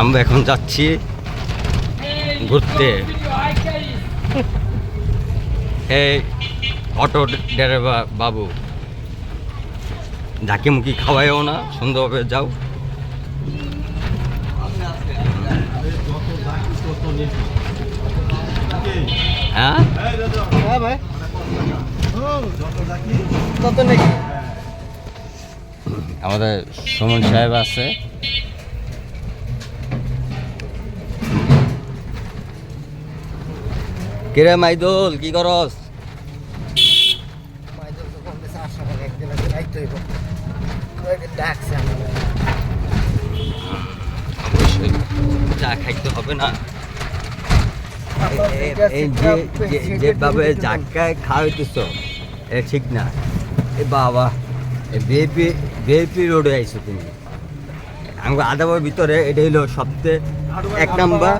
আমরা এখন যাচ্ছি ঘুরতে। এই অটো ড্রাইভার বাবু ঝাঁকি মুখি খাওয়াইও না সুন্দরভাবে যাও। হ্যাঁ? হ্যাঁ ভাই। আমাদের সুমন সাহেব আছে। কিরে মাইদুল কি করস? চা খাইতে হবে না। যেভাবে জাকায় খাওয়াইতেছ এ ঠিক না। এ বাবা বিএপি বিএপি রোডে আইছো তুমি। আমি আদাবার ভিতরে এটা হলো সবচেয়ে এক নাম্বার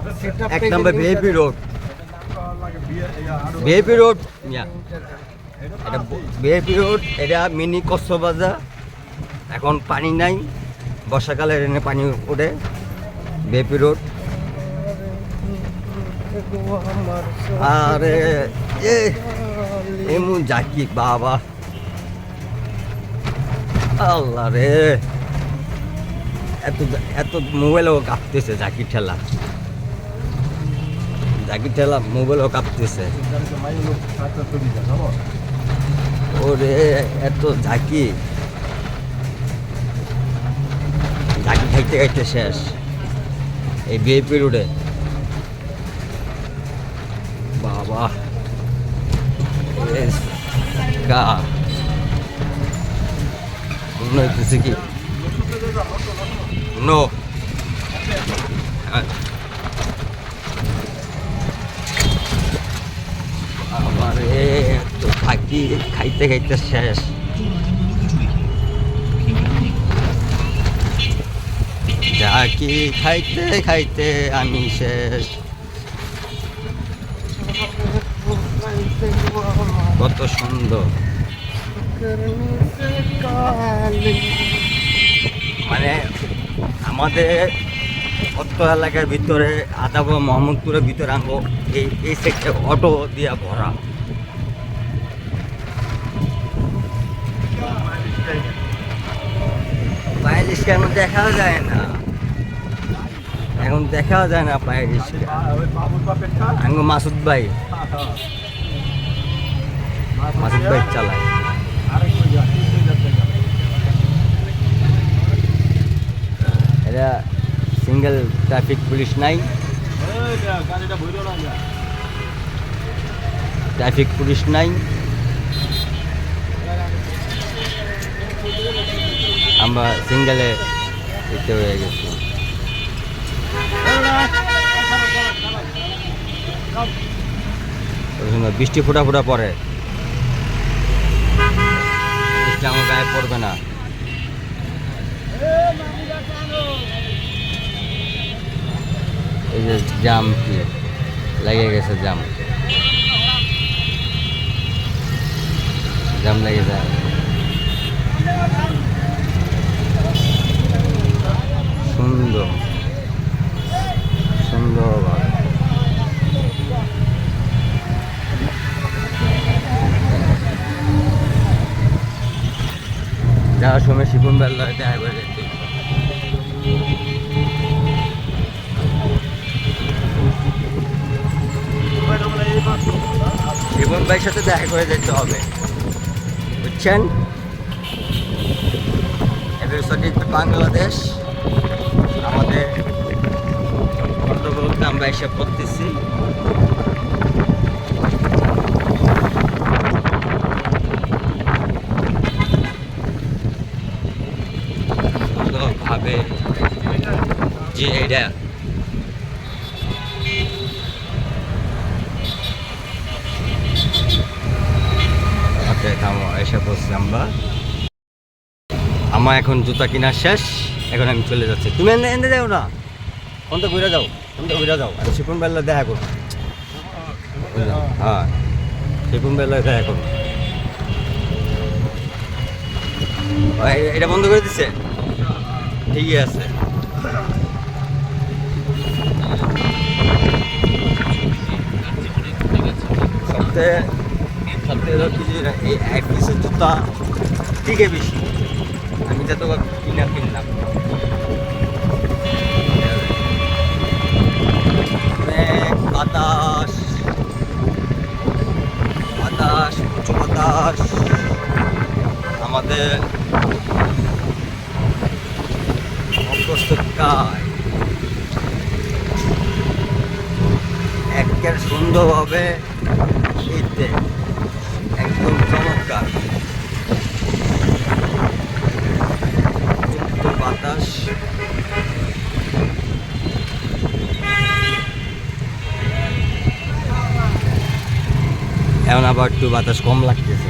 এক number BAP road. BAP road এটা বিএপি রোড, এটা মিনি কচ্ছবাজার এখন পানি নাই, বর্ষাকালে এনে পানি ওঠে। BAP road. আরে, এ এমন জাকি বাবা। আল্লাহ রে। এত এত মোবাইলও কাঁপতেছে জাকি ঠেলা। জাকি ঠেলা মোবাইলও কাঁপতেছে। ওরে, এত ঝাঁকি। ঝাঁকি খাইতে খাইতে শেষ। এই বিএপি রোডে বাবা। গা। মনে হইতেছে কি? নো। আমারে তো থাকি খাইতে খাইতে শেষ। যা কি খাইতে খাইতে আমি শেষ। কত সুন্দর। মানে আমাদের অত্র এলাকার ভিতরে আদাব মোহাম্মদপুরের ভিতরে আনব এই এই সেক্টর অটো দিয়া ভরা। পায়ের রিক্সা এখন দেখা যায় না। এখন দেখা যায় না পায়ের রিক্সা আঙ্গো মাসুদ ভাই। মাসুদ ভাই চালায়। এটা সিঙ্গেল ট্রাফিক পুলিশ নাই। ট্রাফিক পুলিশ নাই। আমরা সিঙ্গেলে যেতে হয়ে গেছি। বৃষ্টি ফোটা ফোটা পড়ে। বৃষ্টি আমার গায়ে পড়বে না। এই যে জাম কি লেগে গেছে, জাম। জাম লেগে যায়। সুন্দর সুন্দর যাওয়ার সময় শিপন বেল্লা দেখা করে। ভাইয়ের সাথে দেখা করে যেতে হবে। বুঝছেন? বাংলাদেশ। আমাদের গন্তব্যতে আমরা এসে পড়তেছি। যে এটা এসে পড়ছি আমরা আমার এখন জুতা কিনা শেষ, এখন আমি চলে যাচ্ছি। তুমি এনে যাও না কোন তো ঘুরে যাও তুমি তো ঘুরে যাও আচ্ছা, আমি শিপুন বেলা দেখা করব হ্যাঁ শিপুন বেলা দেখা করো। হ্যাঁ, এটা বন্ধ করে দিচ্ছে ঠিকই আছে। সপ্তাহে আর্দ্রতা দিকে বেশি? আমি যত কিনা কিনলাম। বাতাস। বাতাস উঁচু বাতাস। আমাদের অপ্রস্তুতকায় সুন্দরভাবে শীতে একদম চমৎকার। বাতাস এখন আবার একটু বাতাস কম লাগতেছে।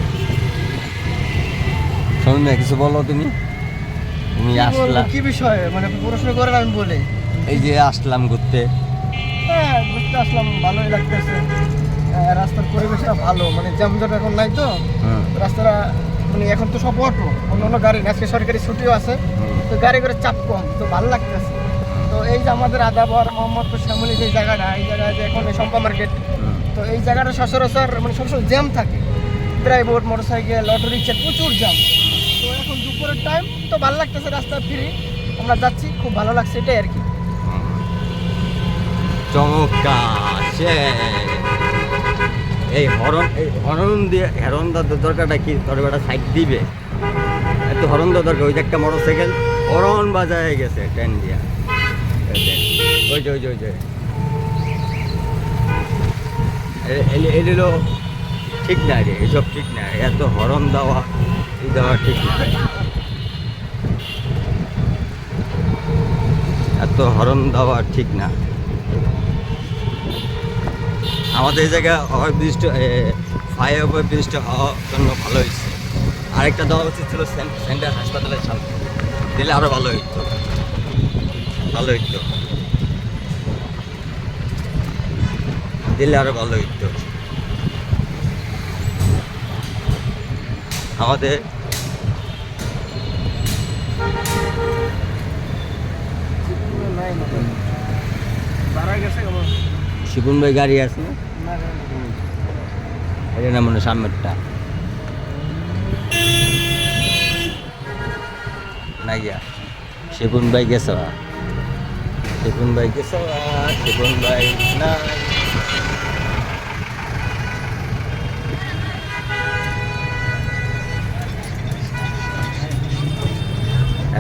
সৌম্য কিছু বলো তুমি। তুমি কি বলব, আসলা। কি বিষয়ে? মানে প্রশ্ন করেন আমি বলি। এই যে আসলাম ঘুরতে। হ্যাঁ ঘুরতে আসলাম ভালোই লাগতেছে। রাস্তার পরিবেশটা ভালো মানে জ্যামজট এখন নাই তো। হুম রাস্তাটা মানে এখন তো সব অটো অন্য অন্য গাড়ি আজকে সরকারি ছুটিও আছে। তো গাড়ি করে চাপ কম তো ভালো লাগতেছে। তো এই যে আমাদের আদাবর মোহাম্মদপুর শ্যামলি যে জায়গাটা এই জায়গায় যে এখন এই সম্পা মার্কেট তো এই জায়গাটা সচরাচর মানে সবসময় জ্যাম থাকে। ড্রাইভার মোটরসাইকেল অটো রিক্সা প্রচুর জ্যাম। তো এখন দুপুরের টাইম তো ভালো লাগতেছে রাস্তা ফ্রি। আমরা যাচ্ছি খুব ভালো লাগছে এটাই আর কি। চমৎকার এই হরণ এই হরণ দিয়ে দেওয়ার দরকারটা কি? দরকারটা সাইড দিবে। এত হরণ দরকার, ওই যে একটা মোটর সাইকেল হরন বাজায় গেছে ট্রেন দিয়া। ওই যে ওই যে ওই যে। ঠিক না রে, এসব ঠিক না এত হরণ দেওয়া দেওয়া ঠিক না এত হরণ দেওয়া ঠিক না। আমাদের এই জায়গায় ওভারব্রিজট ফায়ার ওভার ব্রিজটা হওয়ার জন্য ভালো হয়েছে। আরেকটা দেওয়া উচিত ছিল সেন- সেন্টার হাসপাতালের সামনে। দিলে আরও ভালো হইতো। ভালো হইতো। দিলে আরও ভালো হইতো। আমাদের গেছে শিপুন ভাই গাড়ি আছে। এটা না মনে সামনেরটা। না গিয়া ভাই গেছে শিপুন ভাই গেছে শিপুন ভাই না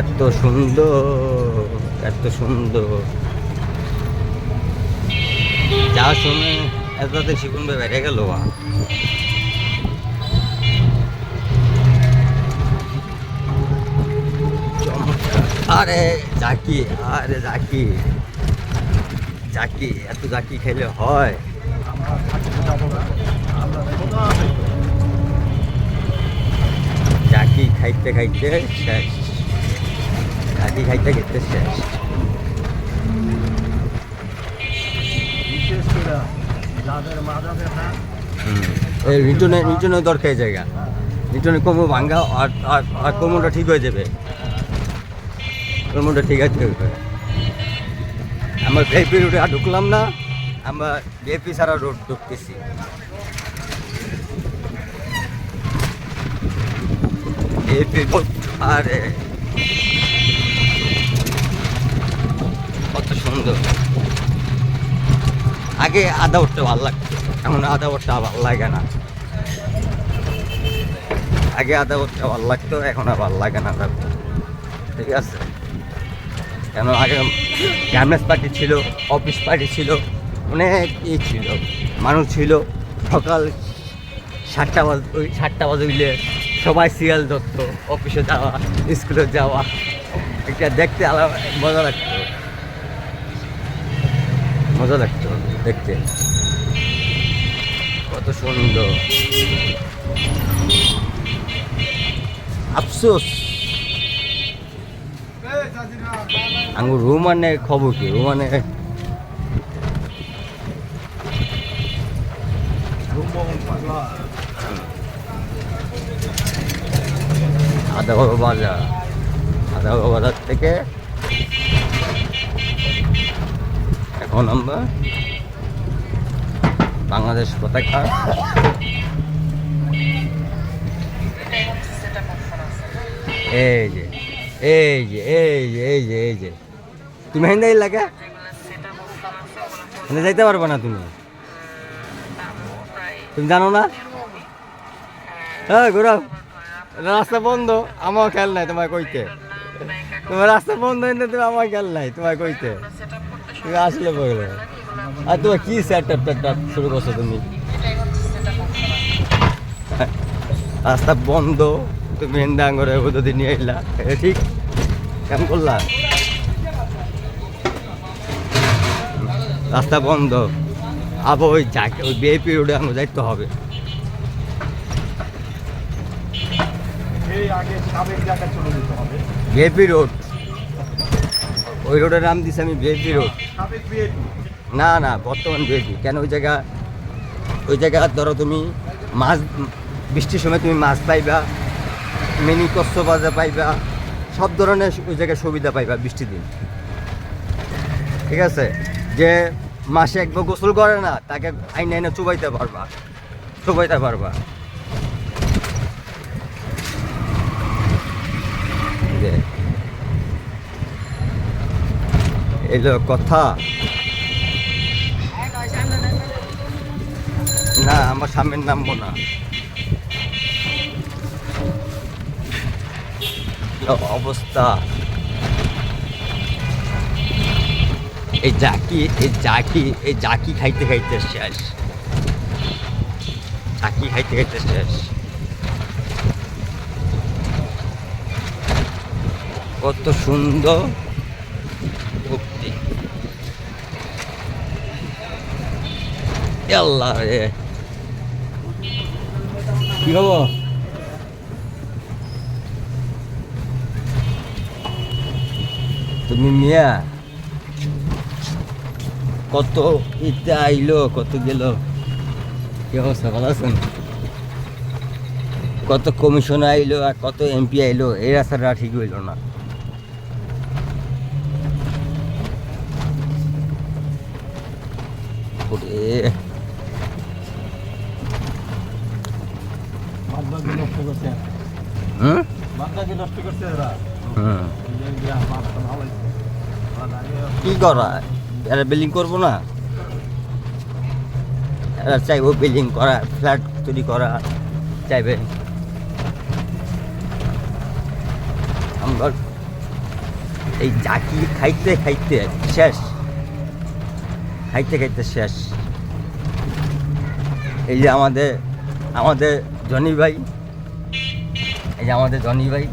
এত সুন্দর এত সুন্দর। যা শুনে এততে শিকুন ভাই বেড়ে গেল আরে জাকি আরে জাকি। জাকি, এত জাকি খেলে হয়। জাকি খাইতে খাইতে শেষ। জাকি খাইতে খাইতে শেষ। এই রিটনে রিটনে দরকার জায়গা। রিটনে কোমর ভাঙ্গা, আর আর কোমরটা ঠিক হয়ে যাবে। কোমরটা ঠিক আছে আমরা ভিআইপি রোডে আর ঢুকলাম না, আমরা ভিআইপি ছাড়া রোড ঢুকতেছি। ভিআইপি রোড আরে। কত সুন্দর। আগে আদা উঠতে ভালো লাগতো। এখন আদা উঠতে ভালো লাগে না। আগে আদা উঠতে ভালো লাগতো, এখন আর ভালো লাগে না ঠিক আছে? কেন আগে গার্মেন্টস পার্টি ছিল অফিস পার্টি ছিল, অনেক ই ছিল। মানুষ ছিল, সকাল সাতটা বাজ, ওই সাতটা বাজে উঠলে সবাই সিরিয়াল ধরতো অফিসে যাওয়া স্কুলে যাওয়া। একটা দেখতে আলাদা, মজা লাগতো। মজা লাগতো। দেখতে। কত সুন্দর। আফসোস। আঙ্গুর রোমানে খবর কি? রোমানে আদাগর বাজার আদাগর বাজার থেকে এখন আমরা বাংলাদেশ পতাকা এই যে এই যে এই যে এই যে এই যে। তুমি হেন্দা এলাকা মানে যাইতে পারবে না তুমি? তুমি জানো না? হ্যাঁ ঘুরাও রাস্তা বন্ধ আমার খেয়াল নাই তোমার কইতে। তোমার রাস্তা বন্ধ হইতে তুমি আমার খেয়াল নাই তোমার কইতে। তুমি আসলে বলে আর তোমার কি সেট শুরু করছ তুমি? রাস্তা বন্ধ, তুমি হেন্দা করে যদি নিয়ে এলা। ঠিক, কেমন করলা? রাস্তা বন্ধ। আবার ওই যাকে, ওই বিএপি রোডে আমার যাইতে হবে। বিএপি রোড ওই রোডের নাম দিছি আমি বিএপি রোড না না, বর্তমান বেশি। কেন ওই জায়গা ওই জায়গা ধরো তুমি মাছ বৃষ্টির সময় তুমি মাছ পাইবা, মিনি কষ্ট বাজা পাইবা, সব ধরনের ওই জায়গায় সুবিধা পাইবা বৃষ্টির দিন। ঠিক আছে? যে মাসে একবার গোসল করে না, তাকে আইনে আইনে চুবাইতে পারবা। চুবাইতে পারবা। এলো কথা না, আমার স্বামীর নামবো না অবস্থা? এই জাকি এই জাকি এই জাকি খাইতে খাইতে শেষ। জাকি খাইতে খাইতে শেষ। কত সুন্দর ভক্তি। আল্লাহ রে। কি খবর? তুমি মিয়া, কত ইতে আইলো, কত গেল? কি অবস্থা, ভালো আছেন? কত কমিশন আইলো আর কত এমপি আইলো, এই রাস্তাটা ঠিক হইল না। ওরে। আগে কি করা? এরা বিল্ডিং করব না? এরা চাইব বিল্ডিং করা ফ্ল্যাট তৈরি করা চাইবে। আমরা এই জাকি খাইতে খাইতে শেষ। খাইতে খাইতে শেষ। এই যে আমাদের আমাদের জনি ভাই এই যে আমাদের জনি ভাই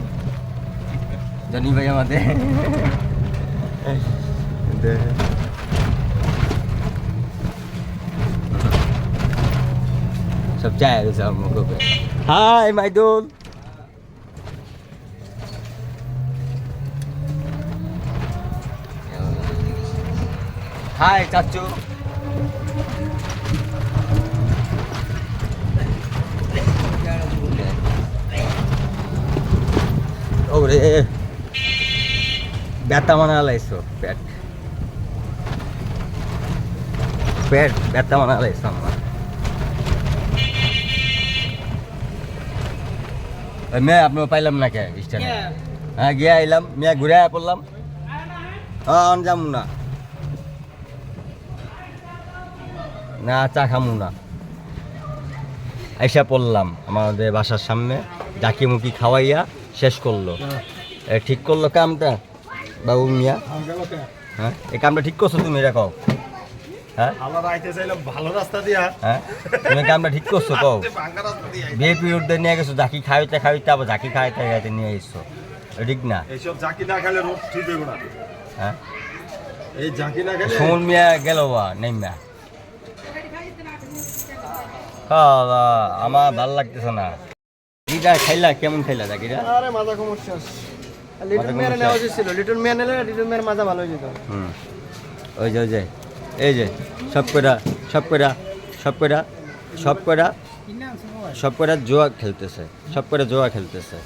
জনি ভাই আমাদের De- সব চায় সব মুখে হাই মাইদুল হাই চাচু ওরে। ব্যথা মানা লাইছো পেট পেট ব্যথা মানা লাইছো আমার। মেয়ে আপনার পাইলাম না কে স্ট্যান্ডে হ্যাঁ গিয়ে আইলাম মেয়ে ঘুরে পড়লাম। হ্যাঁ যাম না। না চা খামু না। আইসা পড়লাম আমাদের বাসার সামনে ডাকি মুখি খাওয়াইয়া। শেষ করল। ঠিক করল কামটা? বাবু মিয়া? হ্যাঁ? এই কামটা ঠিক করছ তুমি, এটা কও। হ্যাঁ? হ্যাঁ? তুমি কামটা ঠিক করছ, কও। নিয়ে খাইতে আবার নিয়ে না? হ্যাঁ? মিয়া, গেল আমার ভালো লাগতেছে না। এটা খাইলা কেমন খাইলা জাকিরা? আরে মাজা শেষ লিটল মেয়ার নেওয়া উচিত ছিল। লিটল মেয়ার নিলে লিটল মেয়ার মাজা ভালো হয়ে যেত হুম। ওই যে ওই যে এই যে সব কটা সব কটা সব কটা সব কটা সব কটা জোয়া খেলতেছে। সব কটা জোয়া খেলতেছে।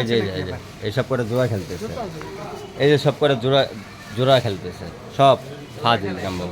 এই যে এই যে এই যে এই সব কটা জোয়া খেলতেছে। এই যে সব কটা জোড়া জোড়া খেলতেছে। সব ফাজিল জাম্বো